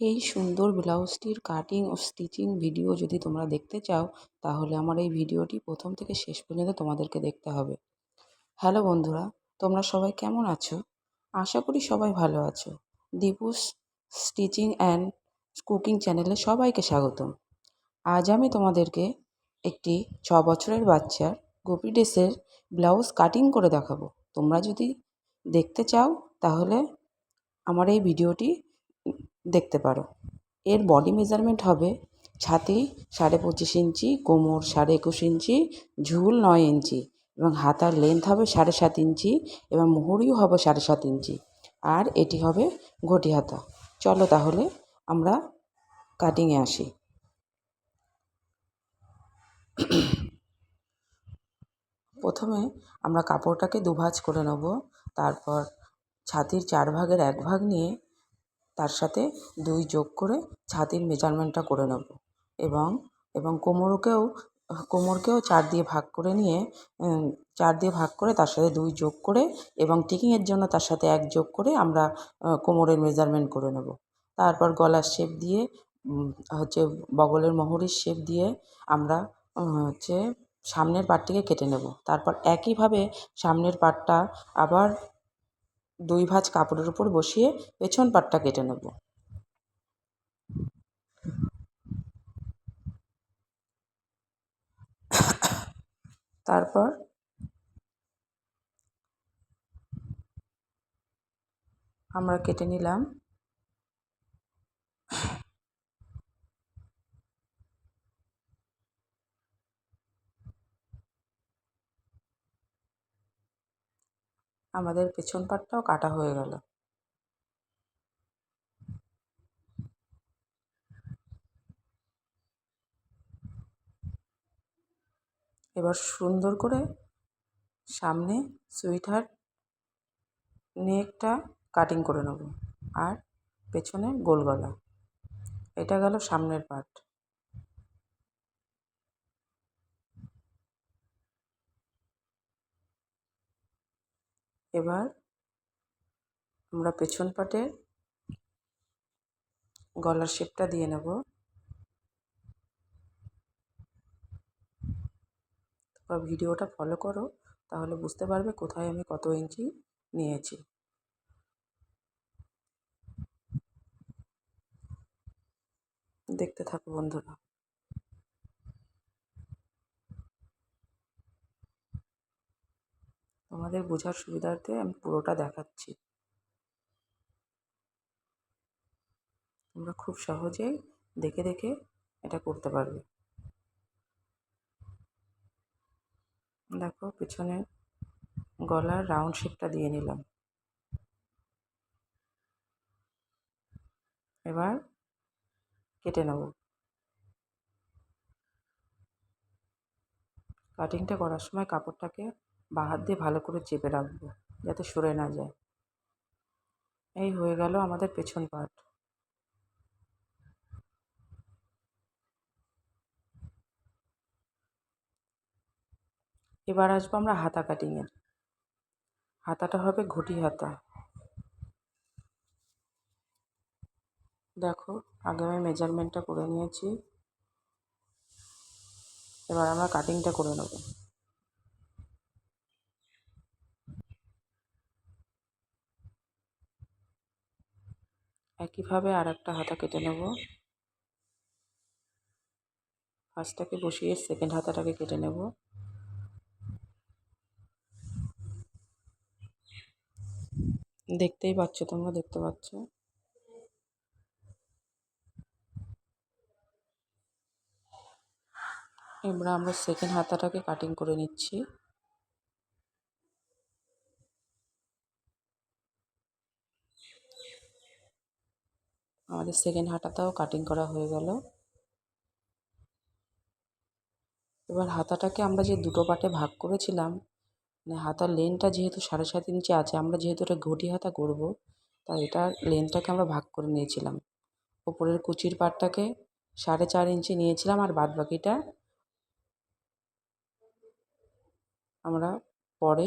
এই সুন্দর ব্লাউজটির কাটিং ও স্টিচিং ভিডিও যদি তোমরা দেখতে চাও, তাহলে আমার এই ভিডিওটি প্রথম থেকে শেষ পর্যন্ত তোমাদেরকে দেখতে হবে। হ্যালো বন্ধুরা, তোমরা সবাই কেমন আছো? আশা করি সবাই ভালো আছো। দীপুস স্টিচিং অ্যান্ড কুকিং চ্যানেলে সবাইকে স্বাগতম। আজ আমি তোমাদেরকে একটি ছ বছরের বাচ্চার গোপি ড্রেসের ব্লাউজ কাটিং করে দেখাবো। তোমরা যদি দেখতে চাও, তাহলে আমার এই ভিডিওটি দেখতে পারো। এর বডি মেজারমেন্ট হবে ছাতি সাড়ে পঁচিশ ইঞ্চি, কোমর সাড়ে একুশ ইঞ্চি, ঝুল নয় ইঞ্চি এবং হাতার লেন্থ হবে সাড়ে সাত ইঞ্চি এবং মুহুরিও হবে সাড়ে সাত ইঞ্চি। আর এটি হবে ঘটি হাতা। চলো তাহলে আমরা কাটিংয়ে আসি। প্রথমে আমরা কাপড়টাকে দুভাজ করে নেব। তারপর ছাতির চার ভাগের এক ভাগ নিয়ে তার সাথে দুই যোগ করে ছাতির মেজারমেন্টটা করে নেব। এবং এবং কোমরকেও কোমরকেও চার দিয়ে ভাগ করে নিয়ে চার দিয়ে ভাগ করে তার সাথে দুই যোগ করে এবং টিকিংয়ের জন্য তার সাথে এক যোগ করে আমরা কোমরের মেজারমেন্ট করে নেব। তারপর গলার শেপ দিয়ে হচ্ছে বগলের মোহরির শেপ দিয়ে আমরা হচ্ছে সামনের পাটটিকে কেটে নেব। তারপর একইভাবে সামনের পাটটা আবার দুই ভাঁজ কাপড়ের উপর বসিয়ে পেছন পাটটা কেটে নেব। তারপর আমরা কেটে নিলাম। আমাদের পেছন পাটটাও কাটা হয়ে গেল। এবার সুন্দর করে সামনে সুইটার নেকটা কাটিং করে নেব, আর পেছনে গোল গলা এটা গেল সামনের পার্ট এবার আমরা পেছন পাটে গলার শেপটা দিয়ে নেব। তোমরা ভিডিওটা ফলো করো, তাহলে বুঝতে পারবে কোথায় আমি কত ইঞ্চি নিয়েছি। দেখতে থাকো বন্ধুরা। তোমাদের বোঝার সুবিধার্থে আমি পুরোটা দেখাচ্ছি। তোমরা খুব সহজেই দেখে দেখে এটা করতে পারবে। দেখো, পিছনে গলার রাউন্ড শেপটা দিয়ে নিলাম। এবার কেটে নেব। কাটিংটা করার সময় কাপড়টাকে বা হাত দিয়ে ভালো করে চেপে রাখব যাতে সরে না যায়। এই হয়ে গেল আমাদের পেছন পার্ট এবার আসব আমরা হাতা কাটিংয়ের হাতাটা হবে ঘটি হাতা। দেখো, আগে আমি মেজারমেন্টটা করে নিয়েছি। এবার আমরা কাটিংটা করে নেব। একইভাবে আর একটা হাতা কেটে নেব। ফার্স্টটাকে বসিয়ে সেকেন্ড হাতাটাকে কেটে নেব। দেখতেই পাচ্ছ তোমরা, দেখতে পাচ্ছ? এবার আমরা সেকেন্ড হাতাটাকে কাটিং করে নিচ্ছি। আমাদের সেকেন্ড হাতাটাও কাটিং করা হয়ে গেল। এবার হাতাটাকে আমরা যে দুটো পাটে ভাগ করেছিলাম মানে হাতার লেনটা যেহেতু সাড়ে সাত ইঞ্চি আছে, আমরা যেহেতু এটা ঘটি হাতা করব, তাই এটার লেনটাকে আমরা ভাগ করে নিয়েছিলাম। ওপরের কুচির পাটটাকে সাড়ে চার ইঞ্চি নিয়েছিলাম আর বাদ বাকিটা আমরা পরে